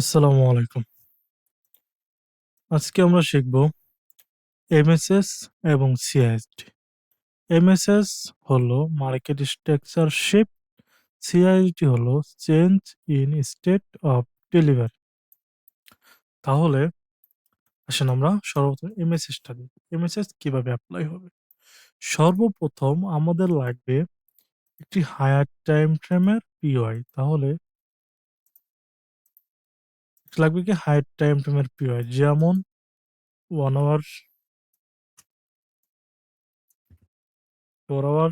আসসালামু আলাইকুম। আজকে আমরা শিখব এমএসএস এবং সিআইএসডি। এমএসএস হলো মার্কেট স্ট্রাকচার শিফট, সিআইএসডি হলো change in state of delivery. তাহলে আসেন আমরা সর্বপ্রথম এমএসএসটা দেখি। এমএসএস কীভাবে অ্যাপ্লাই হবে? সর্বপ্রথম আমাদের লাগবে একটি হায়ার টাইম ফ্রেমের পিওআই। তাহলে লাগবে কি হায়ার টাইম ফ্রেমের পিওআই যেমন ওয়ান আওয়ার 4 আওয়ার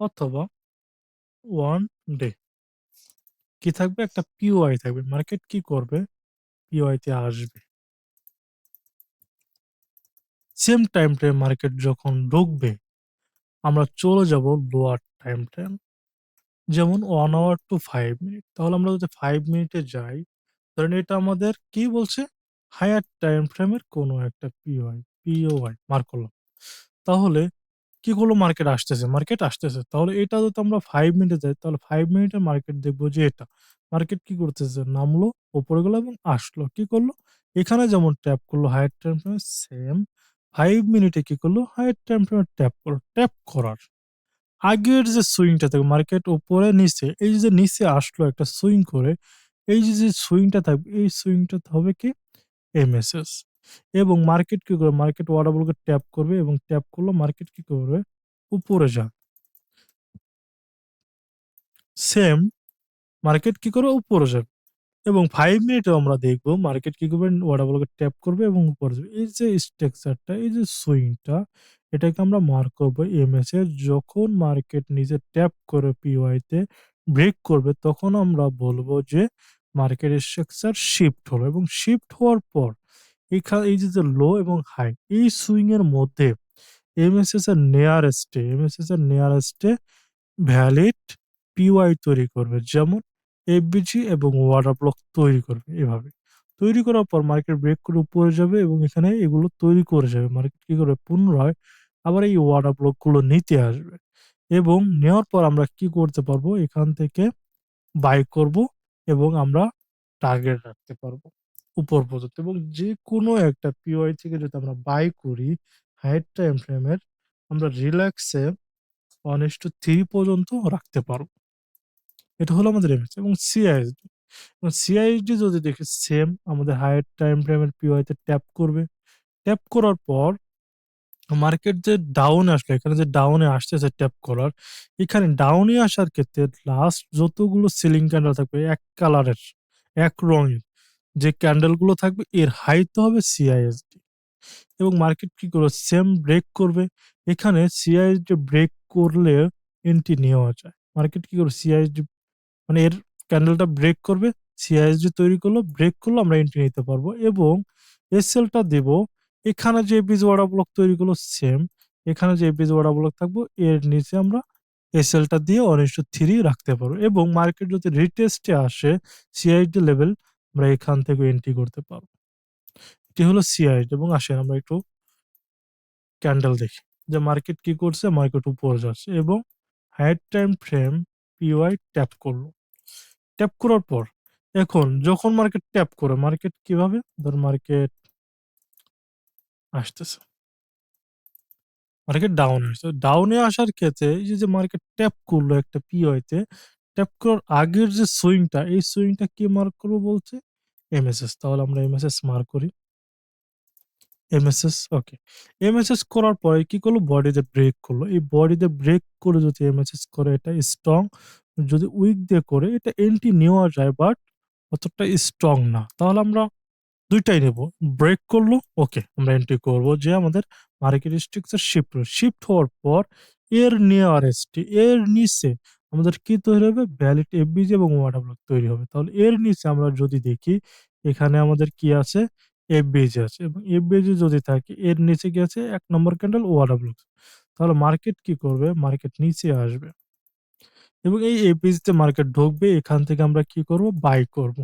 অথবা ওয়ান ডে। কি থাকবে? একটা পিওআই থাকবে। মার্কেট কি করবে? পিওআই তে আসবে। সেম টাইম ফ্রেম মার্কেট যখন ঢুকবে, আমরা চলে যাব লোয়ার টাইম ফ্রেম। যেমন 1 আওয়ার টু 5 মিনিট। তাহলে আমরা যদি 5 মিনিটে যাই, ধরেন এটা আমাদের কি বলছে? হায়ার টাইম ফ্রেমের কোনো একটা পিওআই, পিওআই মার্ক করলাম। তাহলে কি করল? মার্কেট আসতেছে, মার্কেট আসতেছে। তাহলে এটা যদি আমরা 5 মিনিটে যাই, তাহলে 5 মিনিটের মার্কেট দেখব যে এটা। মার্কেট কি করতেছে? নামলো, উপরে গেলো এবং আসলো। কি করল? এখানে যেমন ট্যাপ করল হায়ার টাইম ফ্রেমে সেম 5 মিনিটে কি করল? হায়ার টাইম ফ্রেমে ট্যাপ করল। ট্যাপ করার আগের যে সুইংটা থাকবে মার্কেট উপরে নিচে, এই যে নিচে আসলো একটা সুইং করে, এই যে, যে সুইংটা থাকবে, এই সুইংটা হবে কি? এমএসএস এবং মার্কেট কি করবে? মার্কেট অর্ডার ব্লকে ট্যাপ করবে এবং ট্যাপ করলে মার্কেট কি করবে? উপরে যাবে। সেম মার্কেট কি করবে? উপরে যাবে এবং 5 মিনিটেও আমরা দেখব মার্কেট কি করবে? ব্লকে ট্যাপ করবে এবং উপরে যাবে। এই যে স্ট্রাকচারটা, এই যে সুইংটা, এটাকে আমরা মার্ক করব এমএসএস। যখন মার্কেট নিজে ট্যাপ করে পিওআই তে ব্রেক করবে, তখন আমরা বলব যে মার্কেট স্ট্রাকচার শিফট হলো এবং শিফট হওয়ার পর এখানে এই যে, লো এবং হাই, এই সুইং এর মধ্যে এমএসএস এর নিয়ারেস্ট এ এমএসএস এর নিয়ারেস্ট এ ভ্যালিড পিওআই তৈরি করবে। যেমন এফবিজি এবং ওয়াটার ব্লক তৈরি করবে এভাবে। তৈরি করার পর মার্কেট ব্রেক করে উপরে যাবে এবং এখানে এগুলো তৈরি করে যাবে। মার্কেট কি করবে? পুনরায় আবার এই ওয়াটার ব্লকগুলো নিতে আসবে এবং নেওয়ার পর আমরা কি করতে পারব? এখান থেকে বাই করব এবং আমরা টার্গেট রাখতে পারব উপর পর্যন্ত এবং যেকোনো একটা পিওআই থেকে যদি আমরা বাই করি হাইয়ার টাইম ফ্রেমের, আমরা রিল্যাক্সে 1:3 পর্যন্ত রাখতে পারব। এটা হলো আমাদের এমএস এবং সিআইএসডি। এবং সিআইএসডি যদি দেখি সেম আমাদের হাইয়ার টাইম ফ্রেমের পিওআই তে ট্যাপ করবে। ট্যাপ করার পর মার্কেট যে ডাউনে আসলো, এখানে যে ডাউনে আসতেছে ট্যাপ করার, এখানে ডাউনে আসার ক্ষেত্রে লাস্ট যতগুলো সিলিং ক্যান্ডেল থাকবে এক কালারের, এক রঙের যে ক্যান্ডেলগুলো থাকবে এর হাইতে হবে সিআইএসডি এবং মার্কেট কি করবে? সেম ব্রেক করবে। এখানে সিআইএসডি ব্রেক করলে এন্ট্রি নেওয়া যায়। মার্কেট কি করবে? সিআইএসডি মানে এর ক্যান্ডেলটা ব্রেক করবে, সিআইএসডি তৈরি করল, ব্রেক করল আমরা এন্ট্রি নিতে পারব এবং এসএলটা দেব। এখানে যে এফবিজি অর্ডার ব্লক তৈরি করল সেম, এখানে যে এফবিজি অর্ডার ব্লক থাকব এর নিচে আমরা এসএলটা দিয়ে 1:3 রাখতে পারব এবং মার্কেট যদি রিটেস্টে আসে সিআইএসডি লেভেল আমরা এখান থেকে এন্ট্রি করতে পারব। এটি হলো সিআইএসডি এবং আসেন আমরা একটু ক্যান্ডেল দেখি যে মার্কেট কি করছে? মার্কেট উপরে যাচ্ছে এবং higher time frame POI tap করল। ট্যাপ করার পর এখন যখন মার্কেট ট্যাপ করে, মার্কেট কীভাবে? ধরুন মার্কেট আসতেছে। মার্কেট ডাউনে আসছে। ডাউনে আসার ক্ষেত্রে এই যে, মার্কেট ট্যাপ করল একটা পিওআই তে, ট্যাপ করার আগের যে সুইংটা, এই সুইংটা কে মার্ক করব বলছে? এমএসএস। তাহলে আমরা এমএসএস মার্ক করি। MSS okay. এমএসএস করার পরে কি করল? বডিতে ব্রেক করল। এই বডিতে ব্রেক করে যদি এমএসএস করে এটা স্ট্রং, যদি উইক দিয়ে করে এটা এন্ট্রি নেওয়া যায় বাট অতটা স্ট্রং না। তাহলে আমরা ২ টাই নেব। ব্রেক করল, ওকে আমরা এন্ট্রি করব যে আমাদের মার্কেট স্ট্রাকচার শিফট। শিফট হওয়ার পর এর নিয়ারেস্ট এর নিচে আমাদের কি তৈরি হবে? ভ্যালিড এফবিজি এবং ব্লক তৈরি হবে। তাহলে এর নিচে আমরা যদি দেখি এখানে আমাদের কি আছে? এফবিজি আছে এবং এফবিজি যদি থাকে এর নিচে কি আছে? এক নম্বর ক্যান্ডেল অর্ডার ব্লক। তাহলে মার্কেট কি করবে? মার্কেট নিচে আসবে এবং এই এপিজিতে মার্কেট ঢুকবে। এখান থেকে আমরা কি করব? বাই করব।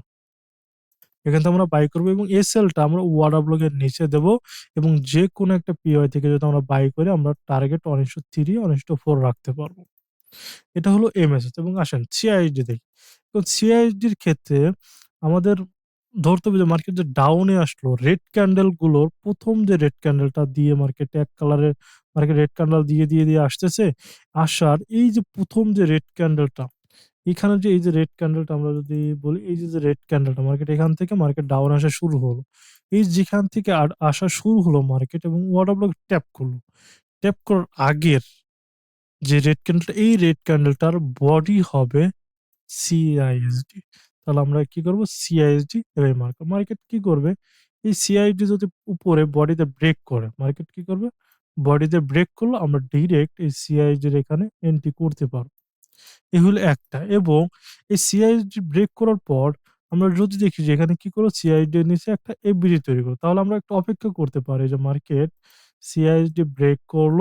এখান থেকে আমরা বাই করব এবং এসএলটা আমরা ওয়াটার ব্লকের নিচে দেব এবং যে কোনো একটা পিওয়াই থেকে যদি আমরা বাই করি আমরা টার্গেট 1:3, 1:4 রাখতে পারব। এটা হলো এমএসএস এবং আসেন সিআইএসডি দেখি। তো সিআইএসডির ক্ষেত্রে আমাদের ধরতে হবে যে মার্কেট যে ডাউনে আসলো রেড ক্যান্ডেলগুলোর ১ম যে রেড ক্যান্ডেলটা দিয়ে মার্কেট এক কালারের মার্কেট রেড ক্যান্ডেল দিয়ে, দিয়ে, দিয়ে আসতেছে। আসার এই যে প্রথম যে রেড ক্যান্ডেলটা, এখানে যে এই যে রেড ক্যান্ডেলটা আমরা যদি বলি এই যে, রেড ক্যান্ডেলটা মার্কেট এখান থেকে মার্কেট ডাউন আসা শুরু হলো। এই যেখান থেকে আসা শুরু হলো মার্কেট এবং ওয়াটার ব্লক ট্যাপ করল। ট্যাপ করার আগের যে রেড ক্যান্ডেলটা এই রেড ক্যান্ডেলটার বডি হবে CISD তাহলে আমরা কি করব? CISD এভাবে মার্ক মার্কেট কি করবে? এই CISD যদি উপরে বডিতে ব্রেক করে মার্কেট কি করবে? বডিতে ব্রেক করল, আমরা ডিরেক্ট এই এর এখানে এন্ট্রি করতে পারব। এ হলো একটা। এবং এই CISD ব্রেক করার পর আমরা যদি দেখি যে এখানে কি CISD এর নিচে একটা FVD তৈরি করো তাহলে আমরা একটু অপেক্ষা করতে পারি যে মার্কেট CISD ব্রেক করল।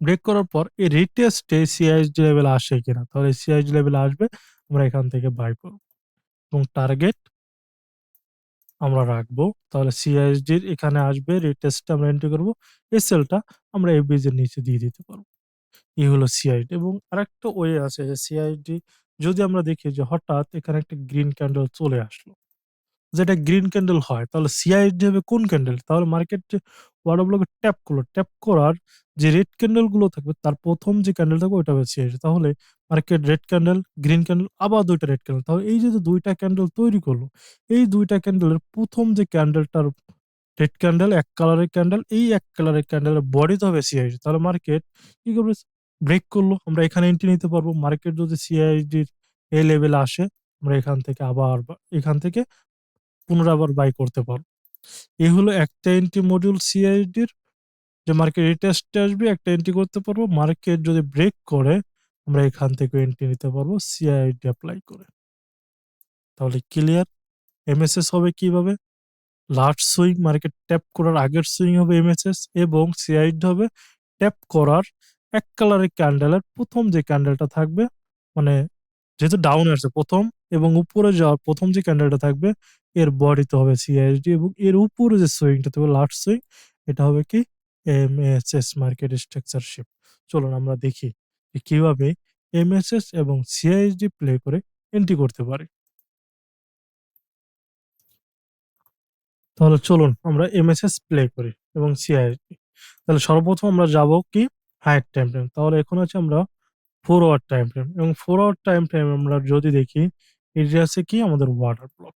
ব্রেক করার পর এই রিটেস্টে CISD লেভেল আসে কিনা? তাহলে CISD লেভেল আসবে। আমরা এখান থেকে বাই করব। এবং টার্গেট আমরা রাখব। তাহলে CISD র এখানে আসবে রিটেস্ট এ আমরা এন্ট্রি করব। SL টা আমরা FVG এর নিচে দিয়ে দিতে পারব। এই হলো সিআইডি এবং আরেকটা ওয়ে আছে যে CISD যদি আমরা দেখি যে হঠাৎ এখানে একটা গ্রিন ক্যান্ডেল চলে আসলো। যেটা গ্রিন ক্যান্ডেল হয়, তাহলে সিআইডি হবে কোন ক্যান্ডেল? তাহলে মার্কেট অর্ডার ব্লকে ট্যাপ করল। ট্যাপ করার যে রেড ক্যান্ডেলগুলো থাকবে তার প্রথম যে ক্যান্ডেল থাকবে ওইটা হবে CISD। তাহলে market red candle, green candle আবার দুইটা রেড ক্যান্ডেল। তাহলে এই যে, দুইটা ক্যান্ডেল তৈরি করল, এই দুইটা ক্যান্ডেলের প্রথম যে ক্যান্ডেলটার রেড ক্যান্ডেল এক কালারের ক্যান্ডেল, এই এক কালারের ক্যান্ডেলের বডিতে হবে CISD। তাহলে মার্কেট কি করবে? ব্রেক করল। আমরা এখানে এন্ট্রি নিতে পারব। মার্কেট যদি সিআইডির এই লেভেলে আসে আমরা এখান থেকে আবার এখান থেকে পুনরায় আবার বাই করতে পারব। এই হলো একটা এন্ট্রি মডিউল সিআইডির যে মার্কেট রিটেস্ট এ আসবে, একটা এন্ট্রি করতে পারব। মার্কেট যদি ব্রেক করে, আমরা এখান থেকে এন্ট্রি নিতে পারব সিআইডি অ্যাপ্লাই করে। তাহলে ক্লিয়ার? MSS হবে কীভাবে? লাস্ট সুইং মার্কেট ট্যাপ করার আগের সুইং হবে MSS এবং সিআইডি হবে ট্যাপ করার এক কালারের ক্যান্ডেলের প্রথম যে ক্যান্ডেলটা থাকবে মানে যেহেতু ডাউন আসছে ১ম এবং উপরে যাওয়ার প্রথম যে ক্যান্ডেলটা থাকবে, এর বডিতে হবে CISD এবং এর উপরে যে সুইংটা থাকবে লাস্ট সুইং এটা হবে কি MSS মার্কেট স্ট্রাকচার শিফট। চলুন আমরা দেখি যে কীভাবে MSS এবং সিআইএসডি প্লে করে এন্ট্রি করতে পারি। তাহলে চলুন আমরা MSS প্লে করি এবং CISD। তাহলে সর্বপ্রথম আমরা যাব কি হাইয়ার টাইম ফ্রেম। তাহলে এখন আছে আমরা 4 আওয়ার টাইম ফ্রেম এবং ফোর আওয়ার টাইম ফ্রেম আমরা যদি দেখি এটা আছে কি আমাদের ওয়াটার ব্লক।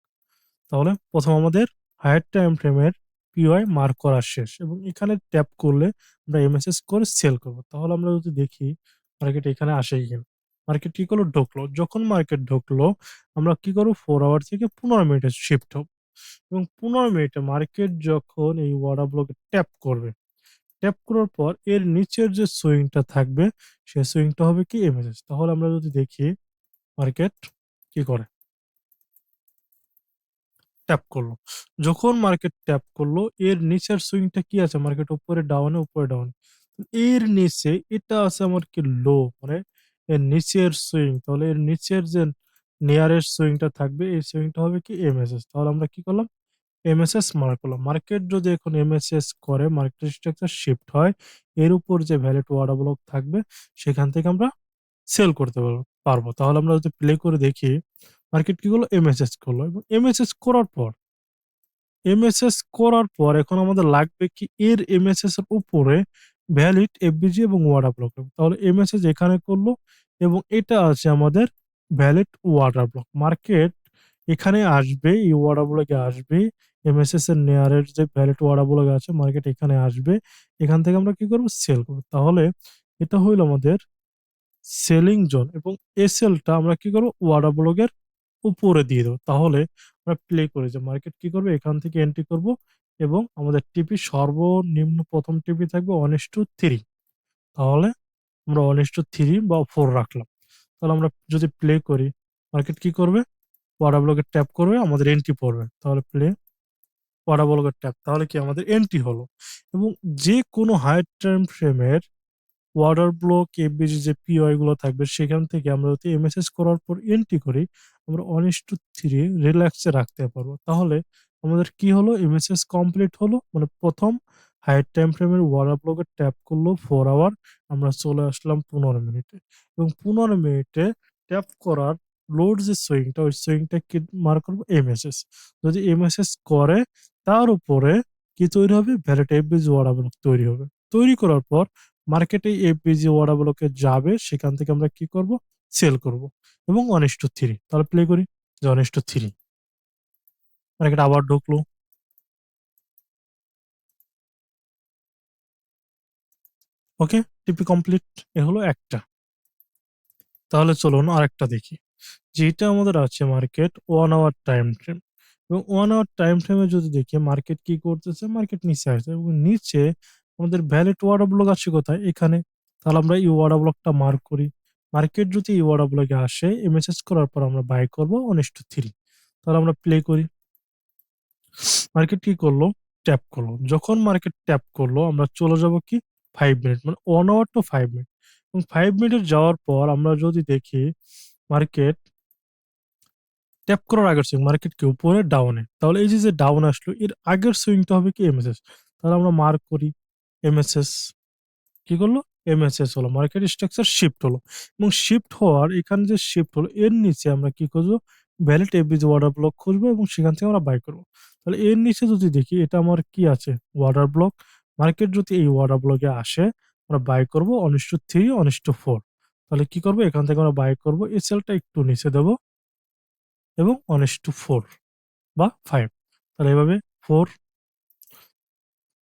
তাহলে প্রথম আমাদের হায়ার টাইম ফ্রেমের POI মার্ক করা শেষ এবং এখানে ট্যাপ করলে আমরা MSS করে সেল করব। তাহলে আমরা যদি দেখি মার্কেট এখানে আসে কিনা। মার্কেট কি করল? ঢুকলো। যখন মার্কেট ঢুকলো আমরা কি করব ফোর আওয়ার থেকে ১৫ মিনিটে শিফট হব এবং ১৫ মিনিটে মার্কেট যখন এই ওয়াটার ব্লকে ট্যাপ করবে, ট্যাপ করার পর এর নিচের যে সুইংটা থাকবে সে সুইংটা হবে কি MSS। তাহলে আমরা যদি দেখি মার্কেট কি করে? ট্যাপ করল। যখন মার্কেট ট্যাপ করল এর নিচের সুইংটা কি আছে? মার্কেট উপরে ডাউনে, উপরে ডাউনে। এর নিচে এটা আছে আমার কি লো মানে এর নিচের সুইং। তাহলে এর নিচের যে নিয়ারেস্ট সুইংটা থাকবে এই সুইংটা হবে কি MSS। তাহলে আমরা কি করলাম? MSS মার্ক করলাম। মার্কেট যদি এখন এমএসএস করে মার্কেট স্ট্রাকচার শিফট হয়, এর উপর যে ভ্যালিড অর্ডার ব্লক থাকবে, সেখান থেকে আমরা সেল করতে পারব। তাহলে আমরা যদি প্লে করে দেখি মার্কেট কি করল? MSS করল এবং MSS করার পর MSS করার পর এখন আমাদের লাগবে কি এর MSS এর উপরে ভ্যালিড FVG এবং অর্ডার ব্লক। তাহলে MSS এখানে করল এবং এটা আছে আমাদের ভ্যালিড অর্ডার ব্লক। মার্কেট এখানে আসবে, এই অর্ডার ব্লকে আসবে। MSS এর নিয়ারের যে ভ্যালিড ব্লক আছে মার্কেট এখানে আসবে। এখান থেকে আমরা কি করব? সেল করব। তাহলে এটা হইল আমাদের সেলিং জোন এবং SL টা আমরা কি করব? অর্ডার ব্লকের উপরে দিয়ে দেব। তাহলে আমরা প্লে করি যে মার্কেট কি করবে? এখান থেকে এন্ট্রি করব এবং আমাদের টিপি সর্বনিম্ন প্রথম টিপি থাকবে 1:3 তাহলে আমরা 1:3 বা ফোর রাখলাম। তাহলে আমরা যদি প্লে করি মার্কেট কি করবে? অর্ডার ব্লকে ট্যাপ করবে, আমাদের এন্ট্রি পড়বে। তাহলে প্লে ব্লকে ট্যাপ তাহলে কি আমাদের এন্ট্রি হলো এবং যে কোনো হাইয়ার টাইম ফ্রেমের অর্ডার ব্লক FVG যে POI গুলো থাকবে, সেখান থেকে আমরা যদি MSS করার পর এন্ট্রি করি, আমরা 1:3 থ্রি রিল্যাক্সে রাখতে পারব। তাহলে আমাদের কি হলো? MSS কমপ্লিট হলো। মানে ১ম হাইয়ার টাইম ফ্রেমের অর্ডার ব্লকে ট্যাপ করল ফোর আওয়ার আমরা চলে আসলাম ১৫ মিনিটে এবং ১৫ মিনিটে ট্যাপ করার লোড যে সুইংটা ওই সুইংটা কি মার্ক করব এমএসএস যদি এমএসএস করে তার উপরে কি তৈরি হবে? ভ্যালিড এফবিজি অর্ডার ব্লক তৈরি হবে। তৈরি করার পর মার্কেটে এফবিজি অর্ডার ব্লকে যাবে, সেখান থেকে আমরা কি করব? সেল করব। এবং ওয়ান টু থ্রি তাহলে প্লে করি যে ওয়ান টু থ্রি মার্কেট আবার ঢুকলো। ওকে টিপি কমপ্লিট এ হলো একটা। তাহলে চলুন আরেকটা দেখি। যেটা আমাদের আছে market one hour time frame এবং ওয়ান আওয়ার টাইম ফ্রেমে যদি দেখি মার্কেট কি করতেছে? মার্কেট নিচে আসছে এবং নিচে আমাদের ভ্যালিড ওয়ার্ডার ব্লক আছে কোথায়? এখানে। তাহলে আমরা এই ওয়ার্ডার ব্লকটা মার্ক করি। মার্কেট যদি এই ওয়ার্ডার ব্লকে আসে এমএসএস করার পর আমরা বাই করব অনেস টু থ্রি তাহলে আমরা প্লে করি। মার্কেট কি করল? ট্যাপ করল। যখন মার্কেট ট্যাপ করল, আমরা চলে যাব কি? ফাইভ মিনিট মানে one hour to five minute এবং ফাইভ মিনিট যাওয়ার পর আমরা যদি দেখি মার্কেট ট্যাপ করার আগের সুইং মার্কেট কি উপরে ডাউনে তাহলে এই যে ডাউন আসলো, এর আগের সুইংটা হবে কি এমএসএস তাহলে আমরা মার্ক করি এমএসএস কি করল? এমএসএস হলো মার্কেট স্ট্রাকচার শিফট হলো। এবং শিফট হওয়ার, এখানে যে শিফট হলো, এর নিচে আমরা কি করব ভ্যালিড এফবিজি ওয়াটার ব্লক খুঁজবো এবং সেখান থেকে আমরা বাই করব। তাহলে এর নিচে যদি দেখি, এটা আমার কি আছে? ওয়াটার ব্লক মার্কেট যদি এই ওয়াটার ব্লকে আসে, আমরা বাই করব one is two three one is two four তাহলে কি করব? এখান থেকে আমরা বাই করব। এই সেলটা একটু নিচে দেবো। এবং অনিস টু ফোর বা ফাইভ তাহলে এভাবে ফোর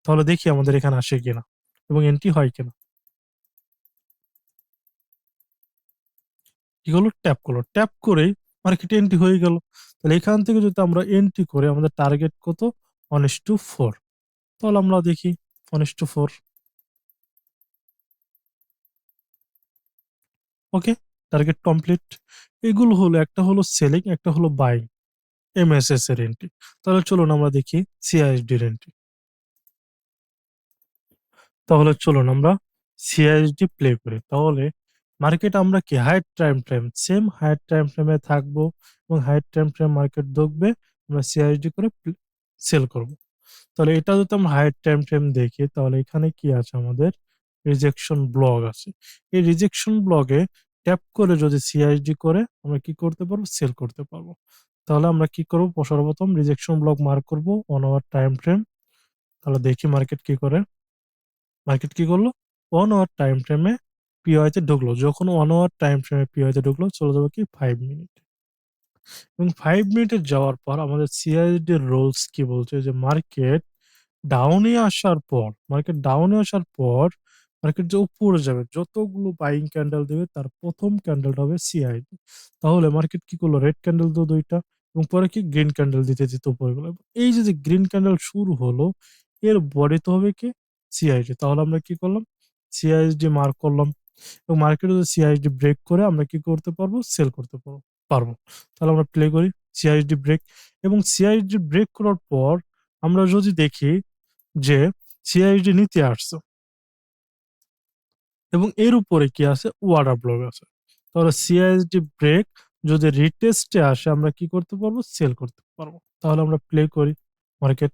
তাহলে দেখি আমাদের এখানে আসে কিনা এবং এন্ট্রি হয় কিনা। কি হলো ট্যাপ করল। ট্যাপ করেই মার্কেটে এন্ট্রি হয়ে গেল। তাহলে এখান থেকে যদি আমরা এন্ট্রি করে আমাদের টার্গেট কত? ওয়ান ইস টু ফোর তাহলে আমরা দেখি one is two four okay target complete এগুলো হলো, একটা হলো সেলিং একটা হলো বাইং এমএসএস এর এন্ট্রি তাহলে চলুন আমরা দেখি সিআইএসডির এন্ট্রি তাহলে চলুন আমরা সিআইএসডি প্লে করি। তাহলে মার্কেট আমরা কি? Higher time frame same higher time ফ্রেমে থাকব এবং হাইট টাইম ফ্রেম মার্কেট দেখবে, আমরা সিআইএসডি করে সেল করব। তাহলে এটা যদি আমরা হাইট টাইম ফ্রেম দেখি, তাহলে এখানে কি আছে? আমাদের রিজেকশন ব্লগ আছে। এই রিজেকশন ব্লগে ট্যাপ করে যদি সিআইডি করে, আমরা কি করতে পারব? সেল করতে পারব। তাহলে আমরা কি করব? সর্বপ্রথম রিজেকশন ব্লক মার্ক করব। ওয়ান আওয়ার টাইম ফ্রেম তাহলে দেখি মার্কেট কি করে। মার্কেট কি করল? ওয়ান আওয়ার টাইম ফ্রেমে পিওয়াইতে ঢুকলো। যখন ওয়ান আওয়ার টাইম ফ্রেমে পিওয়াইতে ঢুকলো, চলে যাবে কি? ফাইভ মিনিট এবং ফাইভ মিনিটে যাওয়ার পর আমাদের সিআইডি রোলস কি বলছে? যে মার্কেট ডাউনে আসার পর মার্কেট ডাউনে আসার পর মার্কেট যে উপরে যাবে। যতগুলো বাইং ক্যান্ডেল দেবে, তার প্রথম ক্যান্ডেলটা হবে সিআইডি তাহলে মার্কেট কি করল? রেড ক্যান্ডেল দিল দুইটা এবং পরে কি গ্রিন ক্যান্ডেল দিতে দিতে উপরে গেলো। এই যে গ্রিন ক্যান্ডেল শুরু হলো, এর বডিতে হবে কি? সিআইডি তাহলে আমরা কি করলাম? সিআইএসডি মার্ক করলাম এবং মার্কেটে যদি সিআইএসডি ব্রেক করে, আমরা কি করতে পারব? সেল করতে পারব। পারব। তাহলে আমরা প্লে করি সিআইএসডি ব্রেক এবং সিআইএসডি ব্রেক করার পর আমরা যদি দেখি যে সিআইএসডি নিতে আসছে। এবং এর উপরে কি আছে? ওয়াটার ব্লক আছে। তাহলে সিআইএসডি ব্রেক যদি রিটেস্টে আসে, আমরা কি করতে পারব? সেল করতে পারব। তাহলে আমরা প্লে করি মার্কেট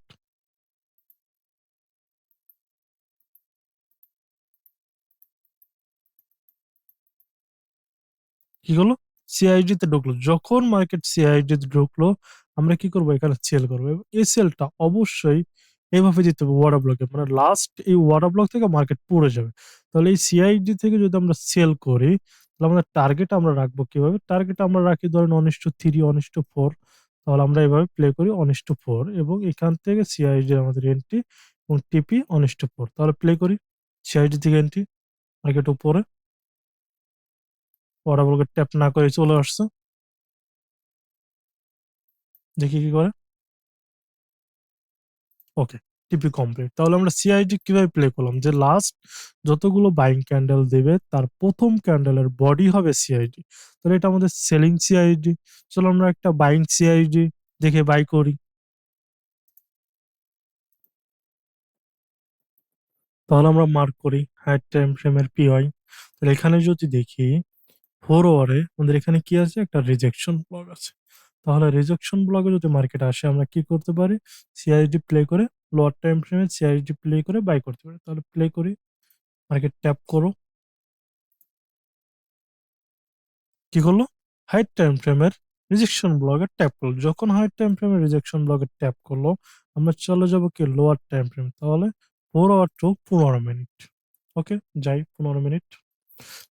কি হলো সিআইডি তে ঢুকলো। যখন মার্কেট সিআইডি তে ঢুকলো, আমরা কি করব? এখানে সেল করব। এই সেলটা অবশ্যই এইভাবে দিতে হবে ওয়াটার ব্লকে মানে লাস্ট এই ওয়াটার ব্লক থেকে মার্কেট পড়ে যাবে। তাহলে এই সিআইডি থেকে যদি আমরা সেল করি, তাহলে আমাদের টার্গেট আমরা রাখব কীভাবে? টার্গেট আমরা রাখি ধরেন one is two three one is two four তাহলে আমরা এভাবে প্লে করি অনিস টু ফোর এবং এখান থেকে সিআইডি আমাদের এন্ট্রি এবং TP one is two four তাহলে প্লে করি সিআইডি থেকে এন্ট্রি মার্কেট উপরে। ওরা ব্লকে ট্যাপ না করে চলে আসছে। দেখি কি করে। ওকে টিপি কমপ্লিট তাহলে আমরা সিআইডি কীভাবে প্লে করলাম? যে লাস্ট যতগুলো বাইং ক্যান্ডেল দেবে, তার প্রথম ক্যান্ডেলের বডি হবে সিআইডি তাহলে এটা আমাদের সেলিং সিআইডি চলো আমরা একটা বাইং সিআইডি দেখে বাই করি। তাহলে আমরা মার্ক করি হাইট টাইম ফ্রেমের পিওয়াই তাহলে এখানে যদি দেখি ফোর ওয়ারে আমাদের এখানে কি আছে? একটা রিজেকশন ব্লক আছে। তাহলে রিজেকশন ব্লকে যদি মার্কেট আসে, আমরা কি করতে পারি? সিআইডি প্লে করে লোয়ার টাইম ফ্রেমে সিআইডি প্লে করে বাই করতে পারি। তাহলে প্লে করি। মার্কেট ট্যাপ করো। কি করল? হাইট টাইম ফ্রেমের রিজেকশন ব্লকে ট্যাপ করল। যখন হাইড টাইম ফ্রেমের রিজেকশন ব্লকে ট্যাপ করল, আমরা চলে যাব কি? লোয়ার টাইম ফ্রেম তাহলে ফোর আওয়ার টু পনেরো মিনিট ওকে যাই, পনেরো মিনিট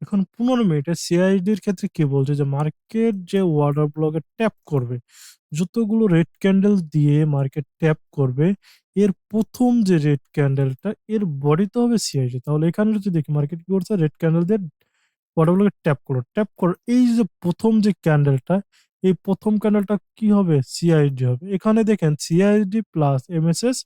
এখন পনেরো মিনিটে সিআইডির ক্ষেত্রে কি বলছে? যে মার্কেট যে ওয়ার্ডার ব্লকে ট্যাপ করবে, যতগুলো রেড ক্যান্ডেল দিয়ে মার্কেট ট্যাপ করবে, এর প্রথম যে রেড ক্যান্ডেলটা এর বডিতে হবে সিআইডি তাহলে এখানে যদি দেখি মার্কেট কি করছে? রেড ক্যান্ডেল দিয়ে ওয়াটারগুলোকে ট্যাপ করো ট্যাপ করো এই যে প্রথম যে ক্যান্ডেলটা এই প্রথম ক্যান্ডেলটা কি হবে? সিআইডি হবে। এখানে দেখেন সিআইডি প্লাস এমএসএস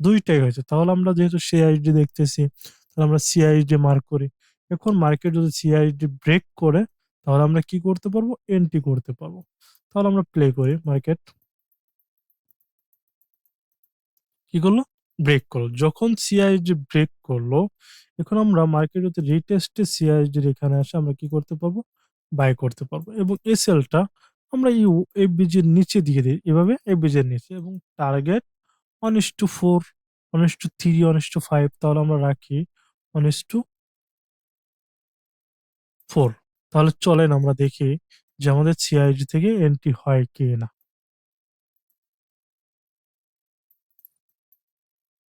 দুইটাই হয়েছে। তাহলে আমরা যেহেতু সিআইডি দেখতেছি, তাহলে আমরা সিআইডি মার্ক করি। এখন মার্কেট যদি সিআইডি ব্রেক করে, তাহলে আমরা কি করতে পারব? এন্ট্রি করতে পারব। তাহলে আমরা প্লে করি মার্কেট কি করল? ব্রেক করল। যখন সিআইডি ব্রেক করল, এখন আমরা মার্কেট যদি রিটেস্টে সিআইডির এখানে আসে, আমরা কি করতে পারব? বাই করতে পারব। এবং এসএলটা আমরা ইউ এই এফবিজির নিচে দিয়ে দিই। এভাবে এফবিজির নিচে। এবং target one is two four one is two three one is two five তাহলে আমরা রাখি ওয়ান ইস টু ফোর। তাহলে চলেন আমরা দেখি যে আমাদের সিআইডি থেকে এন্ট্রি হয় কি না।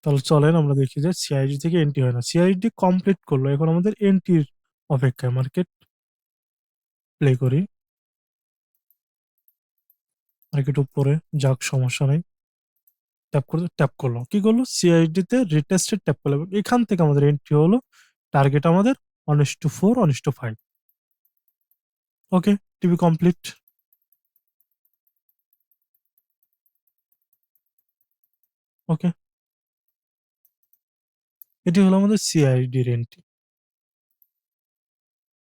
তাহলে চলেন আমরা দেখি যে সিআইডি থেকে এন্ট্রি হয় না। সিআইডি কমপ্লিট করল, এখন আমাদের এন্ট্রির অপেক্ষায় মার্কেট প্লে করি। মার্কেট উপরে যাক, সমস্যা নেই। ট্যাপ করে ট্যাপ করল। কি করল? সিআইডি তে রিটেস্টেড ট্যাপ করল। এখান থেকে আমাদের এন্ট্রি হলো। টার্গেট আমাদের one two four one two five okay TP complete okay এটি হলো আমাদের সিআইডির এন্ট্রি